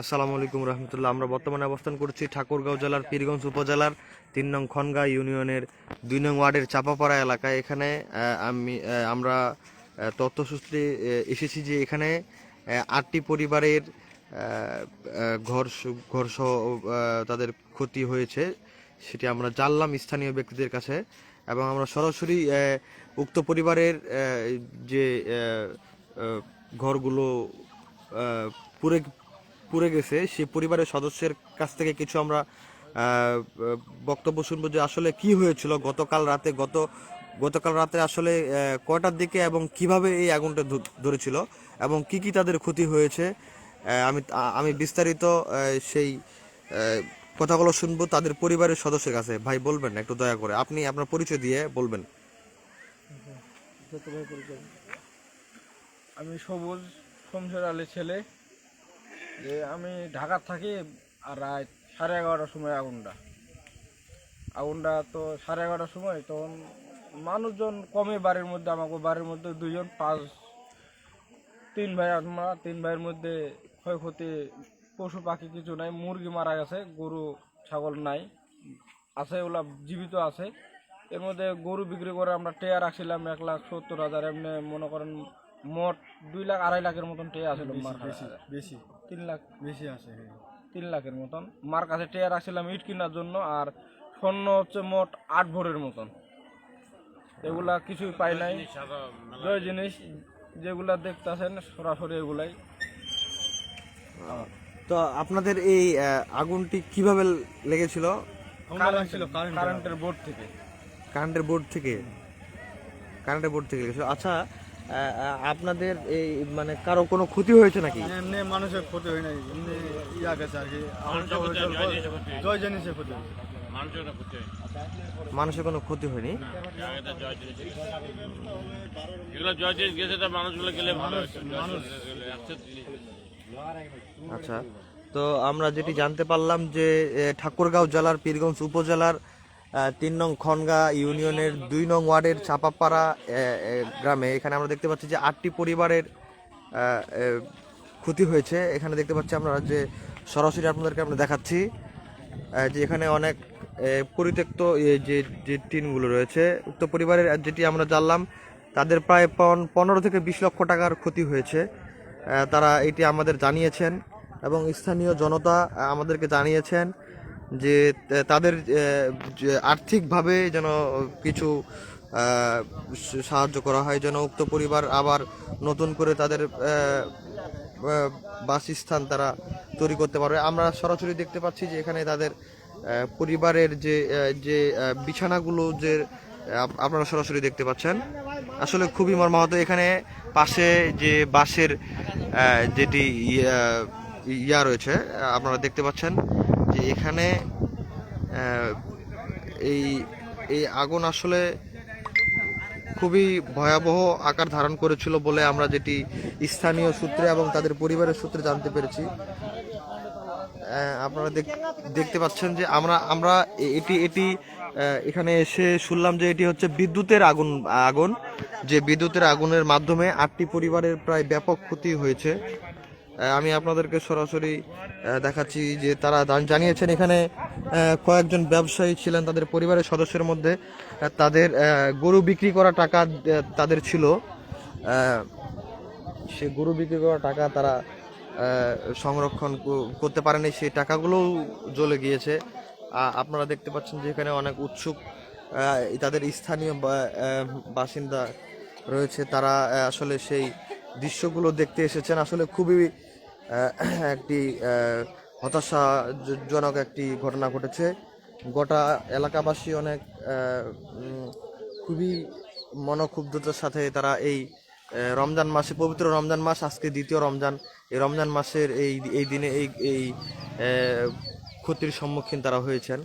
আসসালামু আলাইকুম রহমতুল্লাহ। আমরা বর্তমানে অবস্থান করছি ঠাকুরগাঁও জেলার পীরগঞ্জ উপজেলার তিন নং খনগা ইউনিয়নের দুই নং ওয়ার্ডের চাপাপাড়া এলাকায়। এখানে আমি আমরা আহ, তথ্য সূত্রে এসেছি যে এখানে আটটি পরিবারের ঘর ঘর তাদের ক্ষতি হয়েছে সেটি আমরা জানলাম স্থানীয় ব্যক্তিদের কাছে। এবং আমরা সরাসরি উক্ত পরিবারের যে ঘরগুলো পুরে পুড়ে গেছে। সেই পরিবারের সদস্যের কাছ থেকে কিছু আমরা বক্তব্য শুনব যে আসলে কি হয়েছিল গতকাল রাতে, গত, গতকাল রাতে আসলে কয়টার দিকে এবং কীভাবে এই আগুনটা ধরেছিল এবং কি কি তাদের ক্ষতি হয়েছে আমি আমি বিস্তারিত সেই কথাগুলো শুনব তাদের পরিবারের সদস্যের কাছে। ভাই, বলবেন একটু দয়া করে। আপনি আপনার পরিচয় দিয়ে বলবেন। আমি সবুজ শমশের আলীর ছেলে। যে আমি ঢাকার থাকি আর রাত সাড়ে এগারোটার সময় আগুনটা। আগুনটা তো সাড়ে এগারোটার সময় তখন মানুষজন কমে বাড়ির মধ্যে আমাকে বাড়ির মধ্যে দুজন পাঁচ তিন ভাই আমরা তিন ভাইয়ের মধ্যে ক্ষয়ক্ষতি পশু পাখি কিছু নাই মুরগি মারা গেছে গরু ছাগল নাই আছে ওগুলা জীবিত আছে। এর মধ্যে গরু বিক্রি করে আমরা টেয়া রাখছিলাম এক লাখ সত্তর হাজার এমনি মনে করেন মোট দুই লাখ আড়াই লাখের মতন টেয়া কাছে বেশি। তিন লাখ বেশি আছে। হ্যাঁ। তিন লাখের মতন। মার কাছে টেয়া রাখছিলাম ইট কেনার জন্য আর স্বর্ণ হচ্ছে মোট আট ভরের মতন। এগুলা কিছুই পাই নাই। জয় জিনিস যেগুলা দেখতেছেন সরাসরি এগুলাই। তো আপনাদের এই আগুনটি কীভাবে লেগেছিল? কারেন্ট কারেন্টের বোর্ড থেকে। কারেন্টের বোর্ড থেকে? কারেন্টের বোর্ড থেকে লেগেছিল। আচ্ছা আপনাদের এই মানে কারও কোনো ক্ষতি হয়েছে নাকি? এমনি মানুষের ক্ষতি হয় নাই। এমনি ইয়া গেছে আর কি। জয় জিনিসের ক্ষতি হয়েছে মানুষের কোনো ক্ষতি হয়নি। আচ্ছা তো আমরা যেটি জানতে পারলাম যে ঠাকুরগাঁও জেলার পীরগঞ্জ উপজেলার তিন নং খনগা ইউনিয়নের দুই নং ওয়ার্ডের চাপাপাড়া গ্রামে। এখানে আমরা দেখতে পাচ্ছি যে আটটি পরিবারের ক্ষতি হয়েছে। এখানে দেখতে পাচ্ছি আমরা যে সরাসরি আপনাদেরকে আমরা দেখাচ্ছি যে এখানে অনেক পরিত্যক্ত যে যে টিনগুলো রয়েছে। উক্ত পরিবারের যেটি আমরা জানলাম, তাদের প্রায় পন- পনেরো থেকে বিশ লক্ষ টাকার ক্ষতি হয়েছে। তারা এটি আমাদের জানিয়েছেন এবং স্থানীয় জনতা আমাদেরকে জানিয়েছেন। যে তাদের আর্থিকভাবে যেন কিছু সাহায্য করা হয় যেন উক্ত পরিবার আবার নতুন করে তাদের বাসস্থান তারা তৈরি করতে পারবে। আমরা সরাসরি দেখতে পাচ্ছি যে এখানে তাদের পরিবারের যে যে বিছানাগুলো যে আপনারা সরাসরি দেখতে পাচ্ছেন আসলে খুবই মর্মাহত। এখানে পাশে যে আহ, যেটি ইয়া ইয়া রয়েছে আপনারা দেখতে পাচ্ছেন যে এখানে এই এই আগুন আসলে খুবই ভয়াবহ আকার ধারণ করেছিল বলে আমরা যেটি স্থানীয় সূত্রে এবং তাদের পরিবারের সূত্রে জানতে পেরেছি। আপনারা দেখ- দেখতে পাচ্ছেন যে আমরা আমরা এটি এটি এখানে এসে শুনলাম যে এটি হচ্ছে বিদ্যুতের আগুন আগুন, যে বিদ্যুতের আগুনের মাধ্যমে আটটি পরিবারের প্রায় ব্যাপক ক্ষতি হয়েছে। আমি আপনাদেরকে সরাসরি দেখাচ্ছি যে তারা জান- জানিয়েছেন। এখানে কয়েকজন ব্যবসায়ী ছিলেন তাদের পরিবারের সদস্যের মধ্যে। তাদের গরু বিক্রি করা টাকা তাদের ছিল। সে গরু বিক্রি করা টাকা তারা সংরক্ষণ করতে পারেনি। সেই টাকাগুলোও জ্বলে গিয়েছে। আপনারা দেখতে পাচ্ছেন যে এখানে অনেক উৎসুক তাদের স্থানীয় বাসিন্দা রয়েছে। তারা আসলে সেই দৃশ্যগুলো দেখতে এসেছেন। আসলে খুবই একটি হতাশাজনক একটি ঘটনা ঘটেছে। গোটা এলাকাবাসী অনেক খুবই মনোক্ষুব্ধতার সাথে তারা এই রমজান মাসে, পবিত্র রমজান মাস, আজকে দ্বিতীয় রমজান। এই রমজান মাসের এই এই দিনে এই এই ক্ষতির সম্মুখীন তারা হয়েছেন।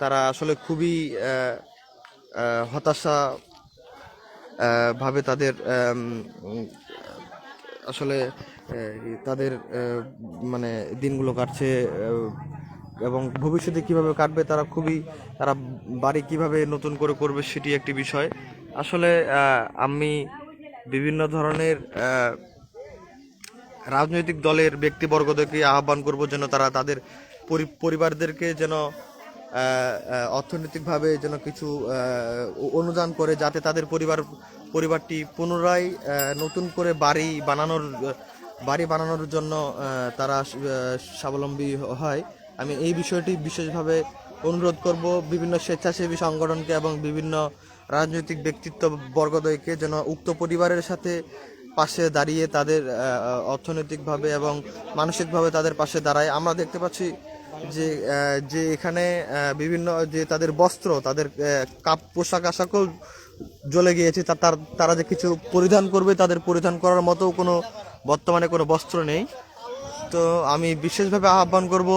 তারা আসলে খুবই হতাশা ভাবে তাদের আসলে তাদের মানে দিনগুলো কাটছে এবং ভবিষ্যতে কীভাবে কাটবে তারা খুবই, তারা বাড়ি কীভাবে নতুন করে করবে সেটি একটি বিষয়। আসলে আমি বিভিন্ন ধরনের রাজনৈতিক দলের ব্যক্তিবর্গদেরকে আহ্বান করব যেন তারা তাদের পরি- পরিবারদেরকে যেন অর্থনৈতিকভাবে যেন কিছু অনুদান করে যাতে তাদের পরিবার, পরিবারটি পুনরায় নতুন করে বাড়ি বানানোর বাড়ি বানানোর জন্য তারা স্বাবলম্বী হয়। আমি এই বিষয়টি বিশেষভাবে অনুরোধ করব বিভিন্ন স্বেচ্ছাসেবী সংগঠনকে এবং বিভিন্ন রাজনৈতিক ব্যক্তিত্ব বর্গদয়কে যেন উক্ত পরিবারের সাথে পাশে দাঁড়িয়ে তাদের অর্থনৈতিকভাবে এবং মানসিকভাবে তাদের পাশে দাঁড়ায়। আমরা দেখতে পাচ্ছি যে যে এখানে বিভিন্ন যে তাদের বস্ত্র, তাদের কাপ, পোশাক আশাকও জ্বলে গিয়েছে। তার, তারা যে কিছু পরিধান করবে, তাদের পরিধান করার মতো কোনো বর্তমানে কোনো বস্ত্র নেই। তো আমি বিশেষভাবে আহ্বান করব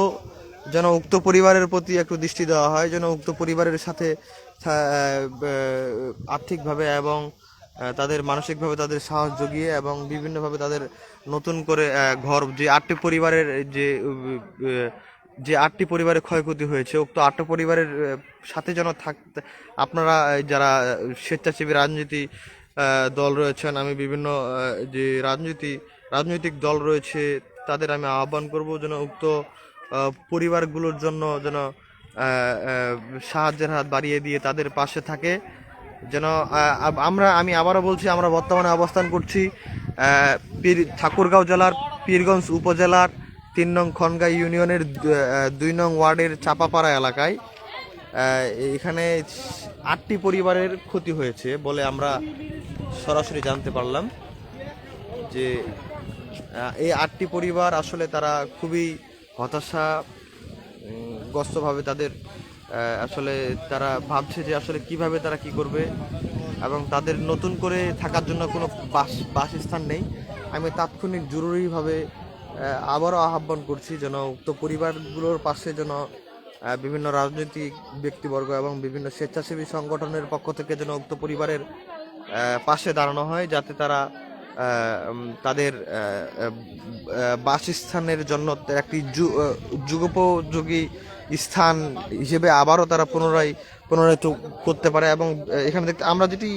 যেন উক্ত পরিবারের প্রতি একটু দৃষ্টি দেওয়া হয়, যেন উক্ত পরিবারের সাথে আর্থিকভাবে এবং তাদের মানসিকভাবে তাদের সাহস জগিয়ে এবং বিভিন্নভাবে তাদের নতুন করে ঘর, যে আটটি পরিবারের যে যে আটটি পরিবারের ক্ষয়ক্ষতি হয়েছে, উক্ত আটটি পরিবারের সাথে যেন থাকতে আপনারা যারা স্বেচ্ছাসেবী রাজনীতি দল রয়েছেন, আমি বিভিন্ন যে রাজনীতি, রাজনৈতিক দল রয়েছে, তাদের আমি আহ্বান করব যেন উক্ত পরিবারগুলোর জন্য যেন সাহায্যের হাত বাড়িয়ে দিয়ে তাদের পাশে থাকে। যেন আমরা, আমি আবারও বলছি, আমরা বর্তমানে অবস্থান করছি পীর ঠাকুরগাঁও জেলার পীরগঞ্জ উপজেলার তিন নং খনগাঁ ইউনিয়নের দুই নং ওয়ার্ডের চাপাপাড়া এলাকায় এখানে আটটি পরিবারের ক্ষতি হয়েছে বলে আমরা সরাসরি জানতে পারলাম যে এই আটটি পরিবার আসলে তারা খুবই হতাশা গ্রস্তভাবে তাদের আসলে তারা ভাবছে যে আসলে কীভাবে তারা কি করবে এবং তাদের নতুন করে থাকার জন্য কোনো বাস, বাসস্থান নেই। আমি তাৎক্ষণিক জরুরিভাবে আবারও আহ্বান করছি যেন উক্ত পরিবারগুলোর পাশে যেন বিভিন্ন রাজনৈতিক ব্যক্তিবর্গ এবং বিভিন্ন স্বেচ্ছাসেবী সংগঠনের পক্ষ থেকে যেন উক্ত পরিবারের পাশে দাঁড়ানো হয় যাতে তারা তাদের বাসস্থানের জন্য একটি যুগোপযোগী স্থান হিসেবে আবারও তারা পুনরায় পুনরায় করতে পারে এবং এখানে দেখতে, আমরা যেটি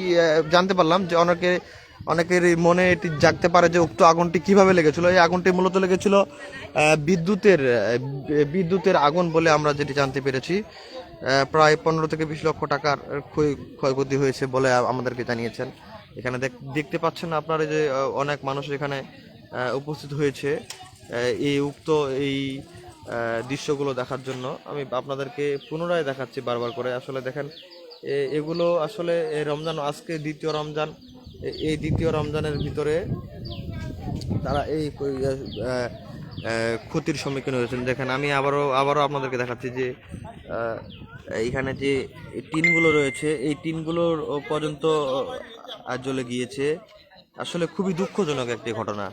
জানতে পারলাম যে অনেকে অনেকের মনে এটি জাগতে পারে যে উক্ত আগুনটি কীভাবে লেগেছিল। এই আগুনটি মূলত লেগেছিল বিদ্যুতের বিদ্যুতের আগুন বলে আমরা যেটি জানতে পেরেছি। প্রায় পনেরো থেকে বিশ লক্ষ টাকার ক্ষয়, ক্ষয়ক্ষতি হয়েছে বলে আমাদেরকে জানিয়েছেন। এখানে দেখ- দেখতে পাচ্ছেন আপনারা যে অনেক মানুষ এখানে উপস্থিত হয়েছে এই উক্ত, এই দৃশ্যগুলো দেখার জন্য। আমি আপনাদেরকে পুনরায় দেখাচ্ছি বারবার করে। আসলে দেখেন এগুলো আসলে রমজান, আজকে দ্বিতীয় রমজান। এই দ্বিতীয় রমজানের ভিতরে তারা এই আহ, ক্ষতির সম্মুখীন হয়েছেন। দেখেন আমি আবারও আবারও আপনাদেরকে দেখাচ্ছি যে এইখানে যে টিনগুলো রয়েছে এই টিনগুলোর পর্যন্ত জ্বলে গিয়েছে। আসলে খুবই দুঃখজনক একটি ঘটনা।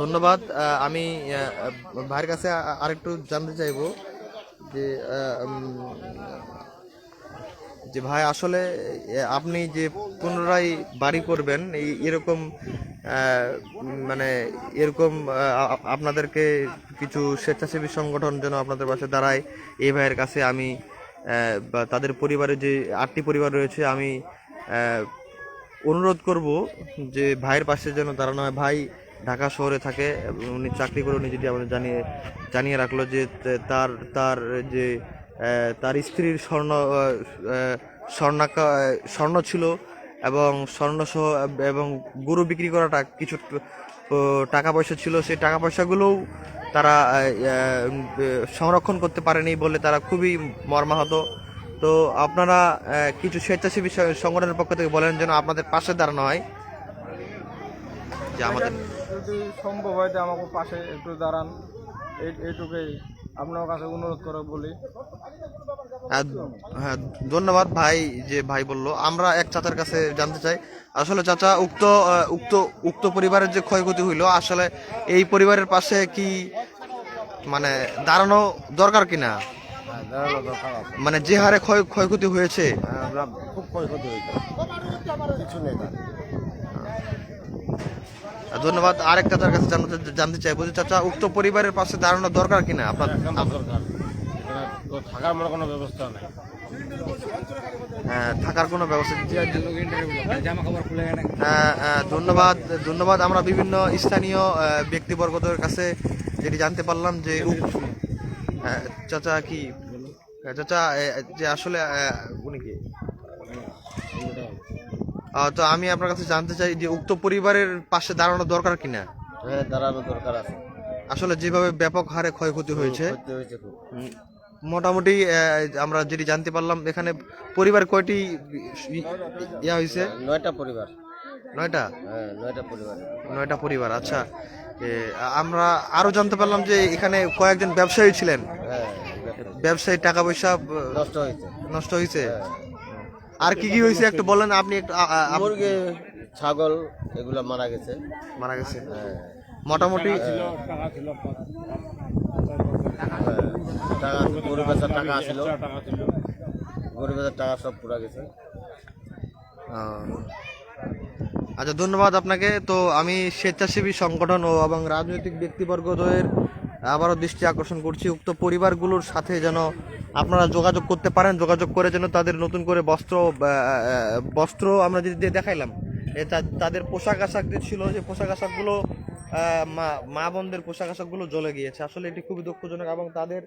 ধন্যবাদ। আমি ভাইয়ের কাছে আরেকটু জানতে চাইব যে যে ভাই, আসলে আপনি যে পুনরায় বাড়ি করবেন, এই এরকম মানে এরকম আপনাদেরকে কিছু স্বেচ্ছাসেবী সংগঠন যেন আপনাদের পাশে দাঁড়ায়, এই ভাইয়ের কাছে আমি বা তাদের পরিবারে যে আটটি পরিবার রয়েছে, আমি অনুরোধ করব যে ভাইয়ের পাশে যেন দাঁড়ানো হয়। ভাই ঢাকা শহরে থাকে, উনি চাকরি করে উনি যেটি আমাদের জানিয়ে জানিয়ে রাখল যে তার তার যে তার স্ত্রীর স্বর্ণ স্বর্ণাকা স্বর্ণ ছিল এবং স্বর্ণ সহ এবং গরু বিক্রি করাটা কিছু টাকা পয়সা ছিল। সেই টাকা পয়সাগুলোও তারা সংরক্ষণ করতে পারেনি বলে তারা খুবই মর্মাহত। তো আপনারা কিছু স্বেচ্ছাসেবী সংগঠনের পক্ষ থেকে বলেন যেন আপনাদের পাশে দাঁড়ানো হয়। যে আমাদের যদি সম্ভব হয় তো আমাকে পাশে একটু দাঁড়ান এই এইটুকুই আপনার কাছে অনুরোধ করে বলি। হ্যাঁ, হ্যাঁ ধন্যবাদ ভাই যে ভাই বলল। আমরা এক চাচার কাছে জানতে চাই আসলে চাচা উক্ত উক্ত উক্ত পরিবারের যে ক্ষয়ক্ষতি হইল আসলে এই পরিবারের পাশে কি মানে দাঁড়ানো দরকার কিনা? মানে যে হারে ক্ষয় ক্ষয়ক্ষতি হয়েছে? খুব ক্ষয়ক্ষতি হয়েছে। কিছু নেই। ধন্যবাদ আরেক চাচার কাছে জানতে জানতে চাইব যে চাচা উক্ত পরিবারের পাশে দাঁড়ানো দরকার কিনা আপনার তো থাকার মনে কোনো ব্যবস্থা নেই। আহ, থাকার কোনো ব্যবস্থা আহ, ধন্যবাদ। ধন্যবাদ। আমরা বিভিন্ন স্থানীয় ব্যক্তিবর্গদের কাছে যেটি জানতে পারলাম যে চাচা কি চাচা যে আসলে উনি তো আমি আপনার কাছে জানতে চাই যে উক্ত পরিবারের পাশে দাঁড়ানো দরকার কিনা? হ্যাঁ দাঁড়ানো দরকার আছে। আসলে যেভাবে ব্যাপক হারে ক্ষয়ক্ষতি হয়েছে মোটামুটি আমরা যেটি জানতে পারলাম এখানে পরিবার কয়টি ইয়া হয়েছে নয়টা পরিবার। নয়টা? হ্যাঁ নয়টা পরিবার। নয়টা পরিবার আচ্ছা। আমরা আরও জানতে পারলাম যে এখানে কয়েকজন ব্যবসায়ী ছিলেন। হ্যাঁ ব্যবসায়ী। টাকা পয়সা নষ্ট হয়েছে। নষ্ট হয়েছে আর কি কি হয়েছে একটু বলেন আপনি একটু মুরগি ছাগল এগুলো মারা গেছে। মারা গেছে। হ্যাঁ। মোটামুটি টাকা গরিব বেচার টাকা আসছিল গরিব বেচার টাকা সব পুরা গেছে। আচ্ছা ধন্যবাদ আপনাকে। তো আমি স্বেচ্ছাসেবী সংগঠন ও এবং রাজনৈতিক ব্যক্তিবর্গদের আবারও দৃষ্টি আকর্ষণ করছি। উক্ত পরিবারগুলোর সাথে যেন আপনারা যোগাযোগ করতে পারেন, যোগাযোগ করে যেন তাদের নতুন করে বস্ত্র বস্ত্র আমরা যদি দেখাইলাম তাদের পোশাক আশাক যে ছিল যে পোশাক আশাকগুলো মা বোনদের পোশাক আশাকগুলো জ্বলে গিয়েছে। আসলে এটি খুবই দুঃখজনক এবং তাদের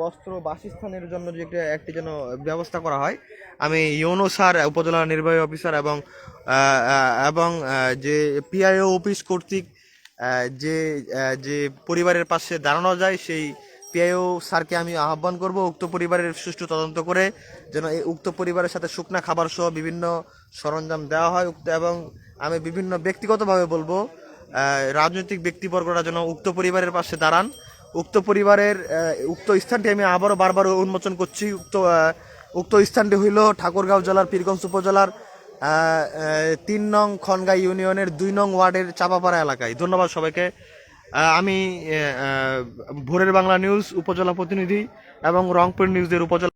বস্ত্র বাসস্থানের জন্য যে একটা একটি যেন ব্যবস্থা করা হয়। আমি ইউনো স্যার, উপজেলা নির্বাহী অফিসার এবং এবং যে পিআইও অফিস কর্তৃক যে যে পরিবারের পাশে দাঁড়ানো যায়, সেই পিআইও স্যারকে আমি আহ্বান করব উক্ত পরিবারের সুষ্ঠু তদন্ত করে যেন এই উক্ত পরিবারের সাথে শুকনা খাবার সহ বিভিন্ন সরঞ্জাম দেওয়া হয় উক্ত এবং আমি বিভিন্ন ব্যক্তিগতভাবে বলব রাজনৈতিক ব্যক্তিবর্গরা যেন উক্ত পরিবারের পাশে দাঁড়ান। উক্ত পরিবারের উক্ত স্থানটি আমি আবারও বারবার উন্মোচন করছি। উক্ত উক্ত স্থানটি হইল ঠাকুরগাঁও জেলার, পীরগঞ্জ উপজেলার তিন নং খনগা ইউনিয়নের দুই নং ওয়ার্ডের চাপাপাড়া এলাকায়। ধন্যবাদ সবাইকে। আমি ভোরের বাংলা নিউজ উপজেলা প্রতিনিধি এবং রংপুর নিউজের উপজেলা